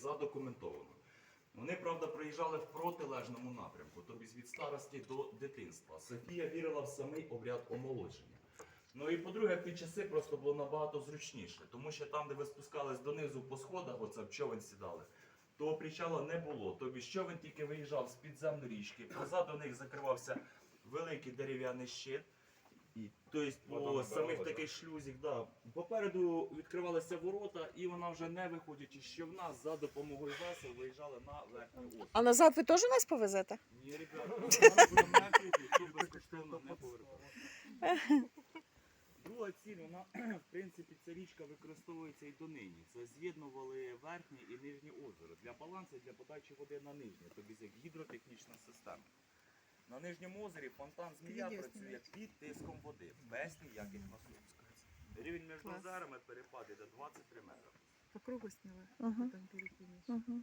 задокументовано. Вони, правда, приїжджали в протилежному напрямку, тобто від старості до дитинства. Софія вірила в самий обряд омолодження. Ну і по-друге, ті часи просто було набагато зручніше, тому що там, де ви спускались донизу по сходах, оце в човен сідали, того причала не було. Тобі човен тільки виїжджав з підземної річки, позаду них закривався великий дерев'яний щит. Тобто по самих таких шлюзів, да. попереду відкривалися ворота, і вона вже не виходячи з човна, за допомогою весел виїжджала на верхній острів. А назад ви теж нас повезете? Ні, ребята, нас безкоштовно не повернув. Друга ціль, вона, в принципі, ця річка використовується і донині. Це з'єднували верхнє і нижнє озеро для балансу і для подачі води на нижнє, тобі як гідротехнічна система. На нижньому озері фонтан змія працює під тиском води, без ніяких насосів. Рівень між Клас. озерами перепад до 23 метри. По кругу сняла, Угу. потом перекинешь. Угу.